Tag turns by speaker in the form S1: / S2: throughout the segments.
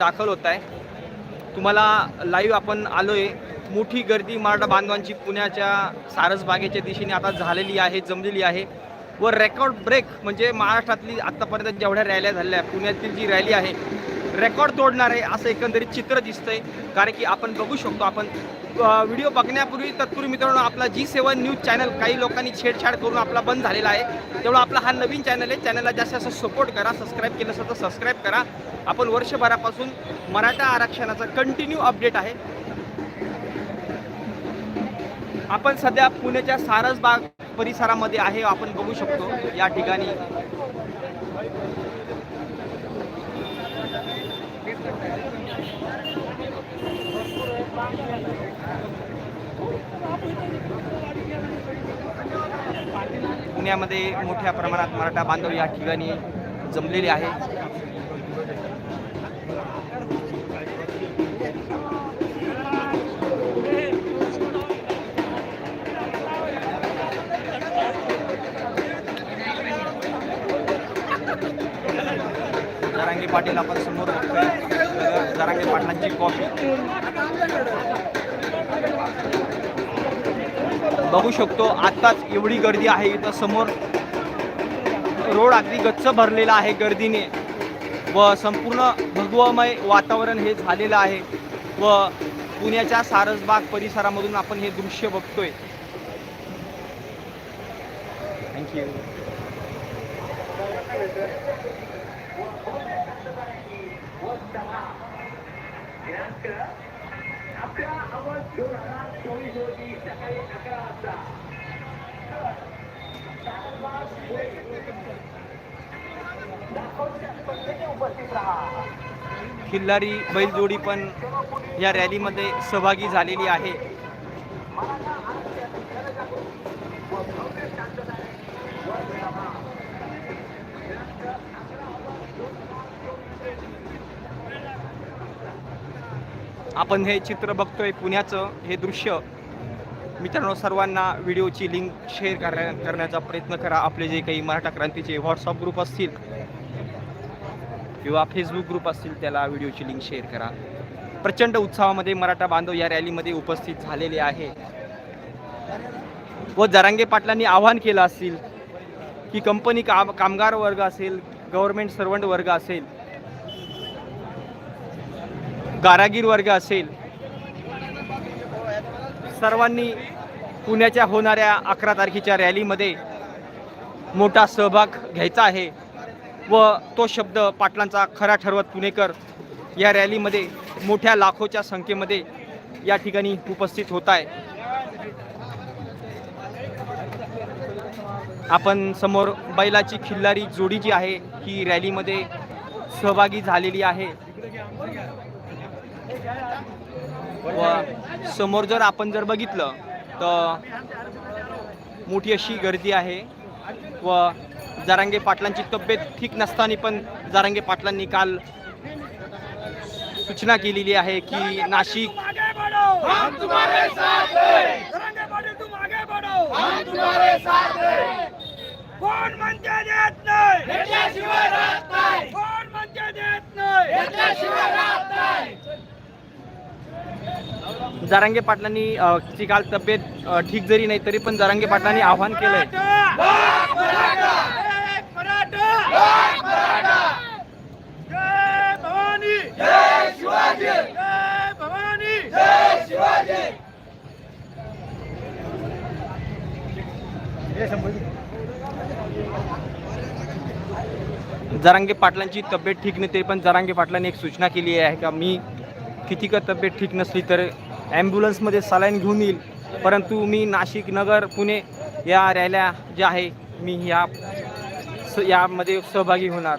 S1: दाखल होत आहे. तुम्हाला लाईव्ह आपण आलोय. मोठी गर्दी मराठा बांधवांची पुण्याच्या सारसबागेच्या दिशेने आता झालेली आहे जमलेली आहे. व रेकॉर्ड ब्रेक म्हणजे महाराष्ट्रातली आत्तापर्यंत जेवढ्या रॅल्या झालेल्या आहे पुण्यातील जी रॅली आहे रेकॉर्ड तोडणार आहे असं एकंदरीत चित्र दिसतंय. कारण की आपण बघू शकतो आपण व्हिडिओ बघण्यापूर्वी तत्पूर्वी मित्रांनो आपला जी सेवन न्यूज चॅनल काही लोकांनी छेडछाड करून आपला बंद झालेला आहे. तेवढा आपला हा नवीन चॅनल आहे. चॅनलला जास्त जास्त सपोर्ट करा सबस्क्राईब केलं असेल तर सबस्क्राईब करा. आपण वर्षभरापासून मराठा आरक्षणाचा कंटिन्यू अपडेट आहे. आपण सध्या पुण्याच्या सारसबाग परिसरामध्ये आहे आपण बघू शकतो. या ठिकाणी पुण्यामध्ये मोठ्या प्रमाणात मराठा बांधव या ठिकाणी जमलेले आहे. पाटील आपण समोर बघतोय. जरांगे पाटलांची कॉफी. बघू शकतो आत्ताच एवढी गर्दी आहे इथं समोर. रोड अगदी गच्च भरलेला आहे गर्दीने. व संपूर्ण भगवमय वातावरण हे झालेलं आहे. व पुण्याच्या सारसबाग परिसरामधून आपण हे दृश्य बघतोय. थँक्यू खिल्लारी बैलजोडी पण या रॅलीमध्ये सहभागी झालेली आहे. आपण हे चित्र बघतोय पुण्याचं हे दृश्य. मित्रांनो सर्वांना व्हिडिओची लिंक शेअर करण्या करण्याचा प्रयत्न करा. आपले जे काही मराठा क्रांतीचे व्हॉट्सअप ग्रुप असतील किंवा फेसबुक ग्रुप असतील त्याला व्हिडिओची लिंक शेअर करा. प्रचंड उत्साहामध्ये मराठा बांधव या रॅलीमध्ये उपस्थित झालेले आहे. व जरांगे पाटलांनी आवाहन केलं असेल की कंपनी काम कामगार वर्ग असेल गव्हर्मेंट सर्वंट वर्ग असेल कारागीर वर्ग असेल सर्वांनी पुण्याच्या होणाऱ्या अकरा तारखेच्या रॅलीमध्ये मोठा सहभाग घ्यायचा आहे व तो शब्द पाटलांचा खरा ठरवत पुणेकर या रॅलीमध्ये मोठ्या लाखोच्या संख्येमध्ये या ठिकाणी उपस्थित होत आहे. आपण समोर बैलाची खिल्लारी जोडी जी आहे ही रॅलीमध्ये सहभागी झालेली आहे. व समोर जर आपण जर बघितलं तर मोठी अशी गर्दी आहे. व जारांगे पाटलांची तब्येत ठीक नसताना पण जारांगे पाटलांनी काल सूचना केलेली आहे की नाशिक
S2: आगे
S1: जारांगे पाटलांनी ची काल तब्येत ठीक जरी नाही तरी पण जारांगे पाटलांनी आव्हान केलंय. जरांगे पाटलांची तब्येत ठीक नाही तरी पण जरांगे पाटलांनी एक सूचना केली आहे का मी किती का तब्येत ठीक नसली तर ॲम्ब्युलन्समध्ये सलाईन घेऊन येईल. परंतु मी नाशिक नगर पुणे या रॅल्या ज्या आहे मी या स- यामध्ये सहभागी होणार.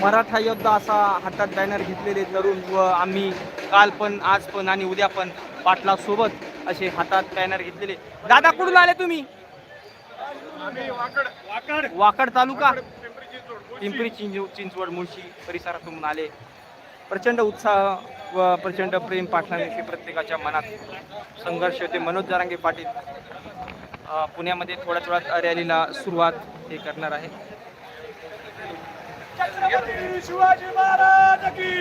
S1: मराठा योद्धा असा हातात बॅनर घेतलेले तरुण व आम्ही काल पण आज पण आणि उद्या पण पाटला सोबत असे हातात बॅनर घेतलेले. दादा कुठून आले तुम्ही? वाकड तालुका. पिंपरी चिंचव चिंचवड मुळशी परिसरातून आले. प्रचंड उत्साह व प्रचंड प्रेम पाटलांविषयी प्रत्येकाच्या मनात संघर्ष होते. मनोज जारांगे पाटील पुण्यामध्ये थोड्या थोड्या रॅलीला सुरुवात हे करणार आहे.
S2: छत्रपती शिवाजी महाराज की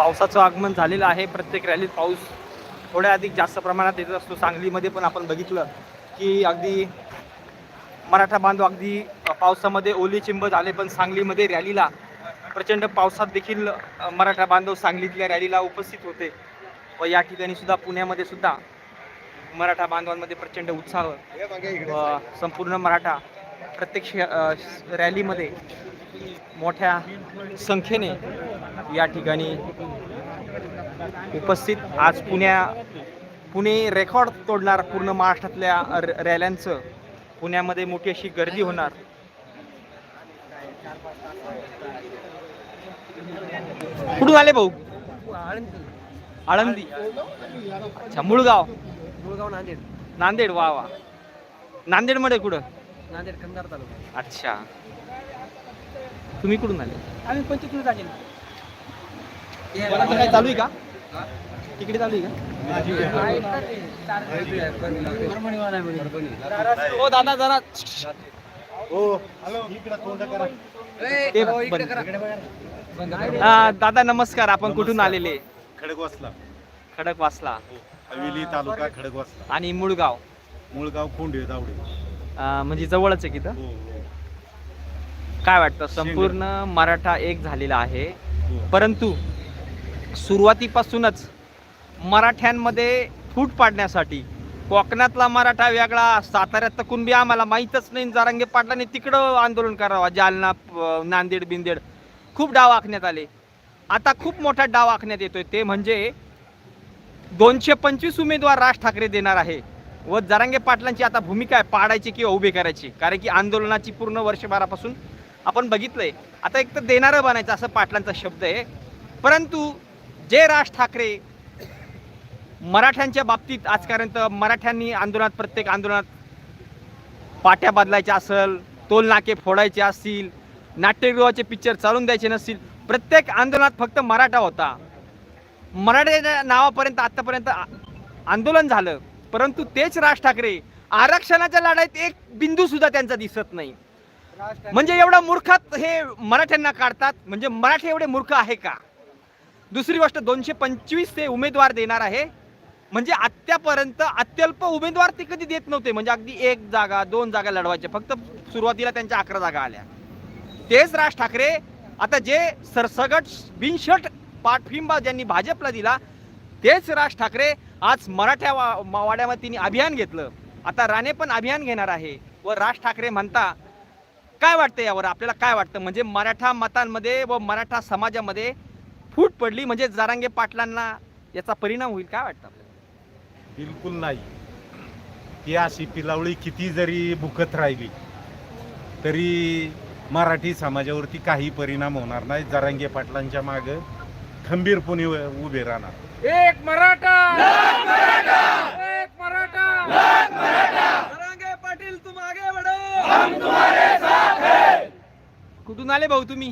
S1: पावसाचं आगमन झालेलं आहे. प्रत्येक रॅलीत पाऊस थोड्या अधिक जास्त प्रमाणात येत असतो. सांगलीमध्ये पण आपण बघितलं की अगदी मराठा बांधव अगदी पावसामध्ये ओली चिंब झाले पण सांगलीमध्ये रॅलीला प्रचंड पावसात देखील मराठा बांधव सांगलीतल्या रॅलीला उपस्थित होते. व या ठिकाणी सुद्धा पुण्यामध्ये सुद्धा मराठा बांधवांमध्ये प्रचंड उत्साह संपूर्ण मराठा प्रत्येक रॅलीमध्ये मोठ्या संख्येने या ठिकाणी उपस्थित. आज पुण्या पुणे रेकॉर्ड तोडणार पूर्ण महाराष्ट्रातल्या रॅल्यांचं. पुण्यामध्ये मोठी अशी गर्दी होणार. कुठून आले भाऊ? आळंदी. अच्छा मुळगाव.
S3: मुळगाव नांदेड.
S1: नांदेड वा वा. नांदेडमध्ये कुठं?
S3: नांदेड कंधार तालुका.
S1: अच्छा. तुम्ही कुठून आले?
S3: आम्ही पंचवीस झाले
S1: काय चालू आहे का? तिकडे चालू आहे का? हो दादा जरा बंद. हा, दादा नमस्कार. आपण कुठून आलेले?
S4: खडकवासला.
S1: खडक वासला
S4: हवेली तालुका खडकवासला.
S1: आणि मुळगाव
S4: मुळगाव खोंडे दावडे
S1: म्हणजे जवळच आहे तिथं
S4: हो हो.
S1: काय वाटतं? संपूर्ण मराठा एक झालेला आहे.
S4: हो.
S1: परंतु सुरुवातीपासूनच मराठ्यांमध्ये फूट पाडण्यासाठी कोकणातला मराठा वेगळा साताऱ्यात तर कुणबी आम्हाला माहीतच नाही. जारांगे पाटलांनी तिकडं आंदोलन करावा. जालना नांदेड बिंदेड. खूप डाव आखण्यात आले. आता खूप मोठा डाव आखण्यात येतोय. ते म्हणजे दोनशे पंचवीस उमेदवार राज ठाकरे देणार आहे व जरांगे पाटलांची आता भूमिका आहे पाडायची किंवा उभी करायची. कारण की आंदोलनाची पूर्ण वर्षभरापासून आपण बघितलंय. आता एक तर देणारं बनायचं असं पाटलांचा शब्द आहे. परंतु जे राज ठाकरे मराठ्यांच्या बाबतीत आजपर्यंत मराठ्यांनी आंदोलनात प्रत्येक आंदोलनात पाट्या बदलायच्या असेल तोलनाके फोडायचे असतील नाट्यगृहाचे पिक्चर चालून द्यायचे नसतील प्रत्येक आंदोलनात फक्त मराठा होता. मराठ्याच्या नावापर्यंत आत्तापर्यंत आंदोलन झालं. परंतु तेच राज ठाकरे आरक्षणाच्या लढाईत एक बिंदू सुद्धा त्यांचा दिसत नाही. म्हणजे एवढा मूर्खात हे मराठ्यांना काढतात. म्हणजे मराठी एवढे मूर्ख आहे का? दुसरी गोष्ट दोनशे पंचवीस ते उमेदवार देणार आहे. म्हणजे आत्तापर्यंत अत्यल्प उमेदवार ते कधी देत नव्हते. म्हणजे अगदी एक जागा दोन जागा लढवायच्या फक्त सुरुवातीला त्यांच्या अकरा जागा आल्या. तेच राज ठाकरे आता जे सरसगट बिनशट पाठिंबा ज्यांनी भाजपला दिला तेच राज ठाकरे आज मराठ्या वा- वाड्यामध्ये तिने अभियान घेतलं. आता राणे पण अभियान घेणार आहे. व राज ठाकरे म्हणता काय वाटतं यावर? आपल्याला काय वाटतं? म्हणजे मराठा मतांमध्ये व मराठा समाजामध्ये फूट पडली म्हणजे जरांगे पाटलांना याचा परिणाम होईल काय वाटतं आपल्याला?
S4: बिलकुल नाही. ती अशी पिलावळी किती जरी भुकत राहिली तरी मराठी समाजावरती काही परिणाम होणार नाही. जरांगे पाटलांच्या माग खंबीरपणे उभे राहणार.
S2: एक मराठा! एक मराठा!
S3: जरांगे पाटील तुम आगे बढ़ो
S1: कुठून आले भाऊ तुम्ही?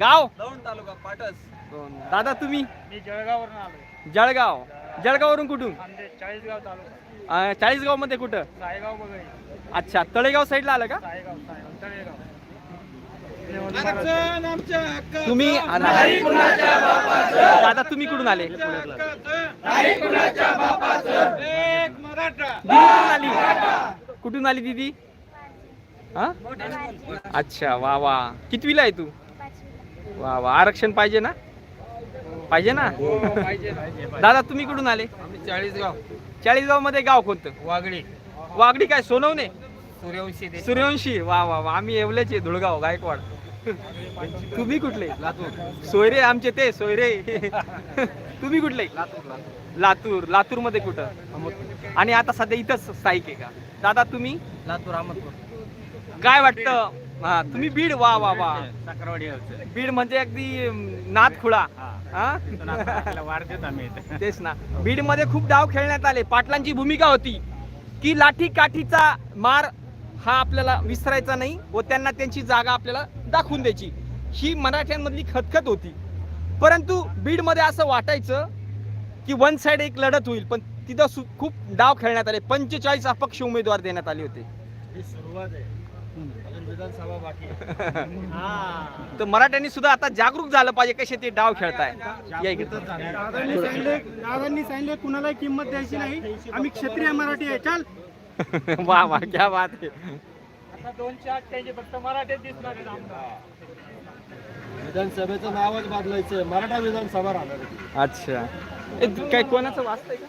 S1: गाव?
S3: दौंड तालुका पाटस.
S1: दादा तुम्ही?
S2: मी जळगाववरून आलो
S1: जळगाव. जळगाववरून कुठून?
S2: चाळीसगाव तालुका.
S1: अं, चाळीसगावमध्ये कुठं?
S2: सायगाव बघाई
S1: अच्छा तळेगाव साईडला आलं का?
S2: सायगाव सायगाव तळेगाव.
S1: तुम्ही दादा तुम्ही कुठून आले? कुठून आली? कुठून आली दीदी? हा? अच्छा वा वा. कितवीला आहे तू? वा वा. आरक्षण पाहिजे ना? पाहिजे ना? दादा तुम्ही कुठून आले?
S3: चाळीसगाव
S1: चाळीसगाव. मध्ये गाव कोणतं?
S3: वागडी.
S1: वागडी काय? सोनवणे?
S3: सूर्यवंशी
S1: सूर्यवंशी. वा वा वा. आम्ही येवल्याचे धुळगाव गायकवाड. तुम्ही कुठले?
S3: लातूर.
S1: सोयरे आमचे ते सोयरे. तुम्ही कुठले?
S3: लातूर
S1: लातूर. लातूर. मध्ये कुठं? आणि आता सध्या इथंच स्थायिक आहे का? दादा तुम्ही?
S3: लातूर अहमदपूर.
S1: काय वाटतं? हा तुम्ही बीड वा वा वा.
S4: साखरवाडी
S1: बीड म्हणजे अगदी हा.
S4: वाढतेच आम्ही
S1: तेच ना. बीडमध्ये खूप डाव खेळण्यात आले. पाटलांची भूमिका होती की लाठी काठीचा मार हा आपल्याला विसरायचा नाही व त्यांना त्यांची जागा आपल्याला दाखवून द्यायची. ही मराठ्यांमधली खतखत होती. परंतु बीडमध्ये असं वाटायचं की वन साइड एक लढत होईल पण तिथं सु- खूप डाव खेळण्यात आले. पंचेचाळीस अपक्ष उमेदवार देण्यात आले होते.
S3: सुरुवात आहे. विधानसभा बाकी
S1: तर मराठ्यांनी सुद्धा आता जागरूक झालं पाहिजे कसे ते डाव खेळताय. या इकडे.
S2: दादांनी सांगितले दादांनी सांगितले कुणालाही किंमत द्यायची नाही. आम्ही क्षत्रिय मराठी आहे. चल.
S1: वा वा क्या बात आहे.
S2: आता दोनशे अठ्ठ्याऐंशी फक्त मराठीत दिसणार आहेत आमदार.
S3: विधानसभेचं नावच बदलायचं मराठा विधानसभा राहणार
S1: अच्छा. ए, काय कोणाचं वाचतंय का?